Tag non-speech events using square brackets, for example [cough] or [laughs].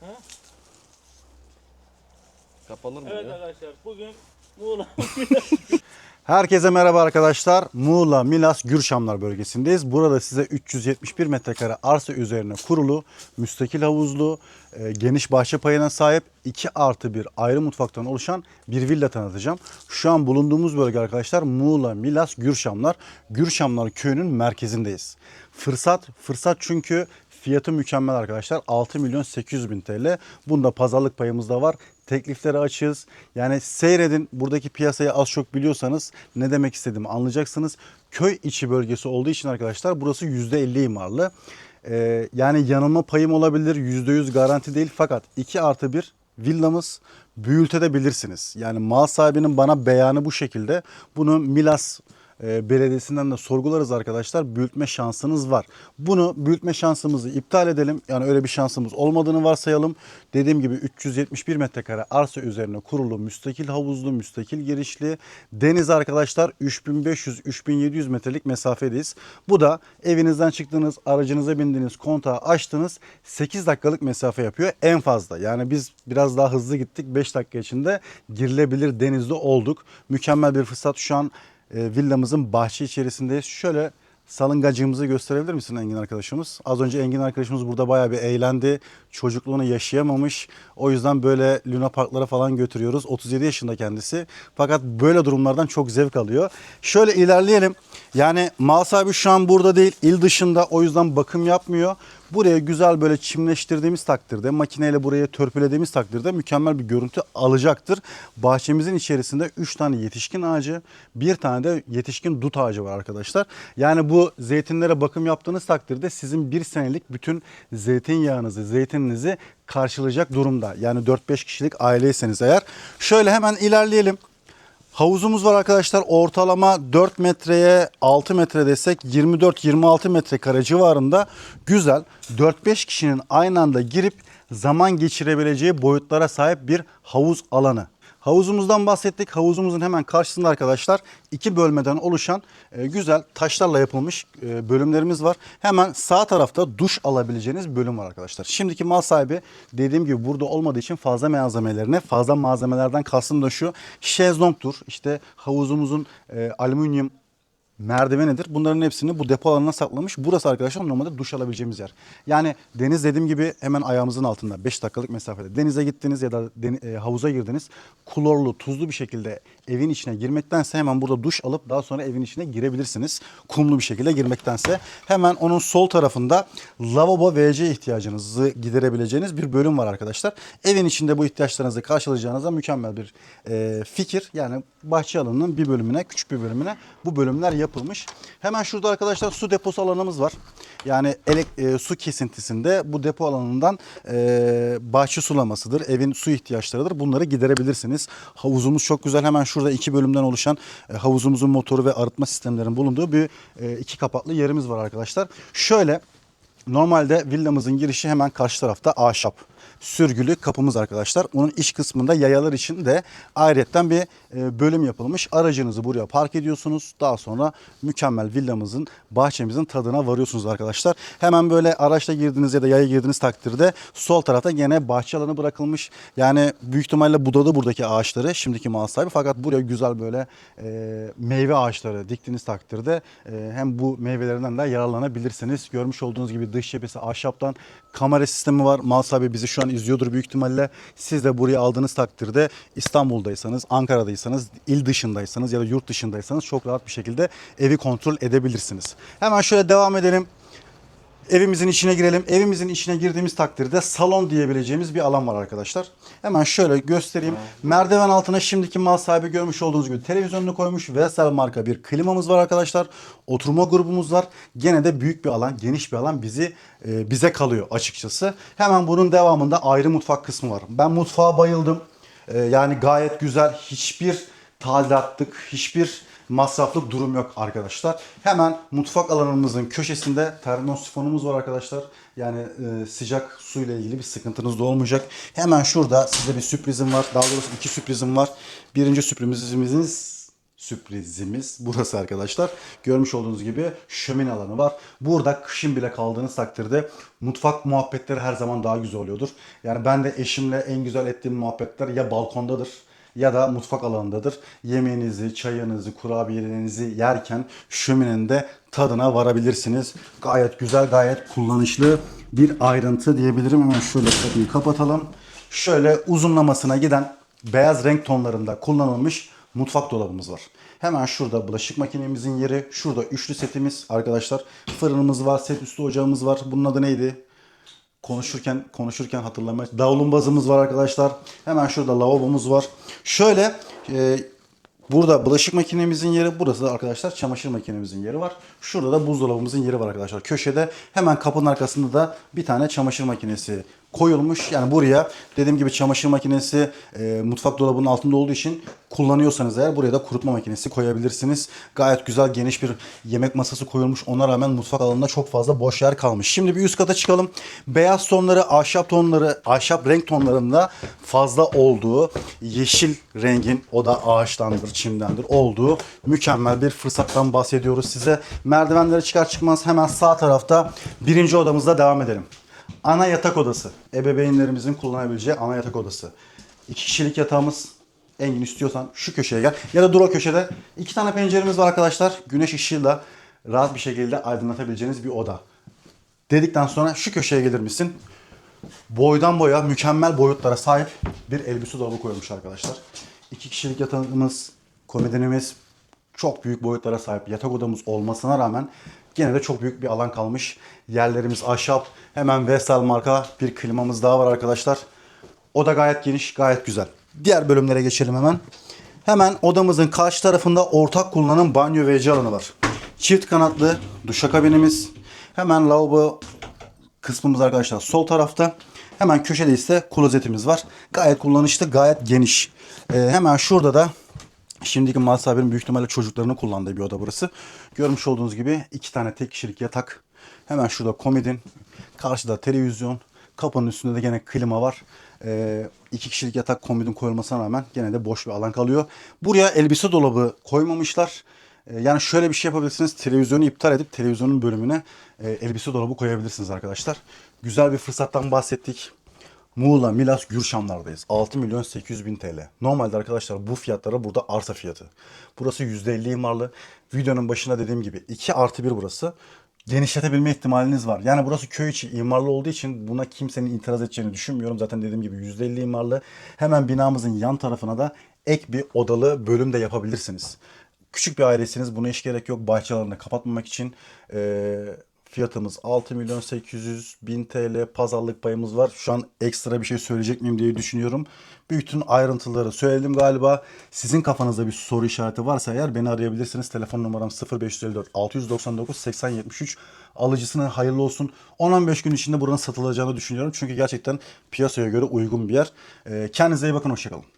Ha? Kapanır mı Evet ya? arkadaşlar bugün Muğla [laughs] Herkese merhaba arkadaşlar. Muğla, Milas, Gürşamlar bölgesindeyiz. Burada size 371 metrekare arsa üzerine kurulu, müstakil havuzlu, e, geniş bahçe payına sahip 2 artı 1 ayrı mutfaktan oluşan bir villa tanıtacağım. Şu an bulunduğumuz bölge arkadaşlar Muğla, Milas, Gürşamlar. Gürşamlar köyünün merkezindeyiz. Fırsat, fırsat çünkü Fiyatı mükemmel arkadaşlar. 6 milyon 800 bin TL. Bunda pazarlık payımız da var. Teklifleri açığız. Yani seyredin. Buradaki piyasayı az çok biliyorsanız ne demek istediğimi anlayacaksınız. Köy içi bölgesi olduğu için arkadaşlar burası %50 imarlı. Ee, yani yanılma payım olabilir. %100 garanti değil. Fakat 2 artı 1 villamız büyütebilirsiniz. Yani mal sahibinin bana beyanı bu şekilde. Bunu Milas belediyesinden de sorgularız arkadaşlar. Büyütme şansınız var. Bunu büyütme şansımızı iptal edelim. Yani öyle bir şansımız olmadığını varsayalım. Dediğim gibi 371 metrekare arsa üzerine kurulu müstakil havuzlu, müstakil girişli deniz arkadaşlar 3500-3700 metrelik mesafedeyiz. Bu da evinizden çıktınız, aracınıza bindiniz, kontağı açtınız 8 dakikalık mesafe yapıyor en fazla. Yani biz biraz daha hızlı gittik 5 dakika içinde girilebilir denizde olduk. Mükemmel bir fırsat şu an e, villamızın bahçe içerisindeyiz. Şöyle salıngacığımızı gösterebilir misin Engin arkadaşımız? Az önce Engin arkadaşımız burada bayağı bir eğlendi. Çocukluğunu yaşayamamış. O yüzden böyle Luna Parklara falan götürüyoruz. 37 yaşında kendisi. Fakat böyle durumlardan çok zevk alıyor. Şöyle ilerleyelim. Yani mal sahibi şu an burada değil. il dışında o yüzden bakım yapmıyor. Buraya güzel böyle çimleştirdiğimiz takdirde, makineyle buraya törpülediğimiz takdirde mükemmel bir görüntü alacaktır. Bahçemizin içerisinde 3 tane yetişkin ağacı, bir tane de yetişkin dut ağacı var arkadaşlar. Yani bu zeytinlere bakım yaptığınız takdirde sizin bir senelik bütün zeytinyağınızı, zeytininizi karşılayacak durumda. Yani 4-5 kişilik aileyseniz eğer. Şöyle hemen ilerleyelim. Havuzumuz var arkadaşlar. Ortalama 4 metreye 6 metre desek 24-26 metrekare civarında güzel 4-5 kişinin aynı anda girip zaman geçirebileceği boyutlara sahip bir havuz alanı. Havuzumuzdan bahsettik. Havuzumuzun hemen karşısında arkadaşlar iki bölmeden oluşan e, güzel taşlarla yapılmış e, bölümlerimiz var. Hemen sağ tarafta duş alabileceğiniz bölüm var arkadaşlar. Şimdiki mal sahibi dediğim gibi burada olmadığı için fazla malzemelerine fazla malzemelerden kastım da şu şezlongtur. İşte havuzumuzun e, alüminyum merdivenidir. Bunların hepsini bu depo alanına saklamış. Burası arkadaşlar normalde duş alabileceğimiz yer. Yani deniz dediğim gibi hemen ayağımızın altında 5 dakikalık mesafede. Denize gittiniz ya da e, havuza girdiniz. Klorlu, tuzlu bir şekilde evin içine girmektense hemen burada duş alıp daha sonra evin içine girebilirsiniz. Kumlu bir şekilde girmektense. Hemen onun sol tarafında lavabo WC ihtiyacınızı giderebileceğiniz bir bölüm var arkadaşlar. Evin içinde bu ihtiyaçlarınızı karşılayacağınıza mükemmel bir e, fikir. Yani bahçe alanının bir bölümüne, küçük bir bölümüne bu bölümler yapılmış. Hemen şurada arkadaşlar su deposu alanımız var. Yani elek, e, su kesintisinde bu depo alanından e, bahçe sulamasıdır, evin su ihtiyaçlarıdır. Bunları giderebilirsiniz. Havuzumuz çok güzel. Hemen şurada iki bölümden oluşan e, havuzumuzun motoru ve arıtma sistemlerinin bulunduğu bir e, iki kapaklı yerimiz var arkadaşlar. Şöyle Normalde villamızın girişi hemen karşı tarafta ahşap sürgülü kapımız arkadaşlar. Onun iç kısmında yayalar için de ayrıyetten bir e, bölüm yapılmış. Aracınızı buraya park ediyorsunuz. Daha sonra mükemmel villamızın, bahçemizin tadına varıyorsunuz arkadaşlar. Hemen böyle araçla girdiğiniz ya da yaya girdiğiniz takdirde sol tarafta gene bahçe alanı bırakılmış. Yani büyük ihtimalle budadı buradaki ağaçları şimdiki mal sahibi. Fakat buraya güzel böyle e, meyve ağaçları diktiğiniz takdirde e, hem bu meyvelerden de yararlanabilirsiniz. Görmüş olduğunuz gibi dış cephesi ahşaptan kamera sistemi var. Mal sahibi bizi şu an izliyordur büyük ihtimalle. Siz de buraya aldığınız takdirde İstanbul'daysanız, Ankara'daysanız, il dışındaysanız ya da yurt dışındaysanız çok rahat bir şekilde evi kontrol edebilirsiniz. Hemen şöyle devam edelim. Evimizin içine girelim. Evimizin içine girdiğimiz takdirde salon diyebileceğimiz bir alan var arkadaşlar. Hemen şöyle göstereyim. Merdiven altına şimdiki mal sahibi görmüş olduğunuz gibi televizyonunu koymuş. Vesel marka bir klimamız var arkadaşlar. Oturma grubumuz var. Gene de büyük bir alan, geniş bir alan bizi e, bize kalıyor açıkçası. Hemen bunun devamında ayrı mutfak kısmı var. Ben mutfağa bayıldım. E, yani gayet güzel. Hiçbir tadilatlık, hiçbir masraflık durum yok arkadaşlar. Hemen mutfak alanımızın köşesinde termosifonumuz var arkadaşlar. Yani e, sıcak suyla ilgili bir sıkıntınız da olmayacak. Hemen şurada size bir sürprizim var. Daha doğrusu iki sürprizim var. Birinci sürprizimiz sürprizimiz burası arkadaşlar. Görmüş olduğunuz gibi şömine alanı var. Burada kışın bile kaldığınız takdirde mutfak muhabbetleri her zaman daha güzel oluyordur. Yani ben de eşimle en güzel ettiğim muhabbetler ya balkondadır ya da mutfak alanındadır. Yemeğinizi, çayınızı, kurabiyelerinizi yerken şöminenin de tadına varabilirsiniz. Gayet güzel, gayet kullanışlı bir ayrıntı diyebilirim. Hemen şöyle kapıyı kapatalım. Şöyle uzunlamasına giden beyaz renk tonlarında kullanılmış mutfak dolabımız var. Hemen şurada bulaşık makinemizin yeri. Şurada üçlü setimiz arkadaşlar. Fırınımız var, set üstü ocağımız var. Bunun adı neydi? Konuşurken konuşurken hatırlamaya davlumbazımız var arkadaşlar. Hemen şurada lavabomuz var. Şöyle e, burada bulaşık makinemizin yeri, burası da arkadaşlar çamaşır makinemizin yeri var. Şurada da buzdolabımızın yeri var arkadaşlar. Köşede hemen kapının arkasında da bir tane çamaşır makinesi koyulmuş. Yani buraya dediğim gibi çamaşır makinesi e, mutfak dolabının altında olduğu için kullanıyorsanız eğer buraya da kurutma makinesi koyabilirsiniz. Gayet güzel geniş bir yemek masası koyulmuş. Ona rağmen mutfak alanında çok fazla boş yer kalmış. Şimdi bir üst kata çıkalım. Beyaz tonları, ahşap tonları, ahşap renk tonlarında fazla olduğu, yeşil rengin o da ağaçtandır, çimdendir olduğu mükemmel bir fırsattan bahsediyoruz size. Merdivenlere çıkar çıkmaz hemen sağ tarafta birinci odamızda devam edelim. Ana yatak odası. Ebeveynlerimizin kullanabileceği ana yatak odası. İki kişilik yatağımız. Engin istiyorsan şu köşeye gel. Ya da dur o köşede. İki tane penceremiz var arkadaşlar. Güneş ışığıyla rahat bir şekilde aydınlatabileceğiniz bir oda. Dedikten sonra şu köşeye gelir misin? Boydan boya mükemmel boyutlara sahip bir elbise dolabı koymuş arkadaşlar. İki kişilik yatağımız, komodinimiz çok büyük boyutlara sahip yatak odamız olmasına rağmen gene de çok büyük bir alan kalmış. Yerlerimiz ahşap. Hemen Vestel marka bir klimamız daha var arkadaşlar. O da gayet geniş, gayet güzel. Diğer bölümlere geçelim hemen. Hemen odamızın karşı tarafında ortak kullanım banyo ve alanı var. Çift kanatlı duşakabinimiz. Hemen lavabo kısmımız arkadaşlar sol tarafta. Hemen köşede ise klozetimiz var. Gayet kullanışlı, gayet geniş. Ee, hemen şurada da şimdiki mal sahibinin büyük ihtimalle çocuklarının kullandığı bir oda burası. Görmüş olduğunuz gibi iki tane tek kişilik yatak. Hemen şurada komodin. Karşıda televizyon. Kapının üstünde de gene klima var. Ee, iki kişilik yatak komodin koyulmasına rağmen gene de boş bir alan kalıyor. Buraya elbise dolabı koymamışlar. Ee, Yani şöyle bir şey yapabilirsiniz. Televizyonu iptal edip televizyonun bölümüne e, elbise dolabı koyabilirsiniz arkadaşlar. Güzel bir fırsattan bahsettik. Muğla, Milas, Gürşamlardayız. 6 milyon 800 bin TL. Normalde arkadaşlar bu fiyatlara burada arsa fiyatı. Burası %50 imarlı. Videonun başında dediğim gibi 2 artı 1 burası. Genişletebilme ihtimaliniz var. Yani burası köy içi imarlı olduğu için buna kimsenin itiraz edeceğini düşünmüyorum. Zaten dediğim gibi %50 imarlı. Hemen binamızın yan tarafına da ek bir odalı bölüm de yapabilirsiniz. Küçük bir ailesiniz buna hiç gerek yok. Bahçelerini kapatmamak için eee, fiyatımız 6 milyon 800 bin TL pazarlık payımız var. Şu an ekstra bir şey söyleyecek miyim diye düşünüyorum. Bütün ayrıntıları söyledim galiba. Sizin kafanızda bir soru işareti varsa eğer beni arayabilirsiniz. Telefon numaram 0554 699 80 73. Alıcısına hayırlı olsun. 10-15 gün içinde buranın satılacağını düşünüyorum. Çünkü gerçekten piyasaya göre uygun bir yer. Eee, Kendinize iyi bakın. Hoşçakalın.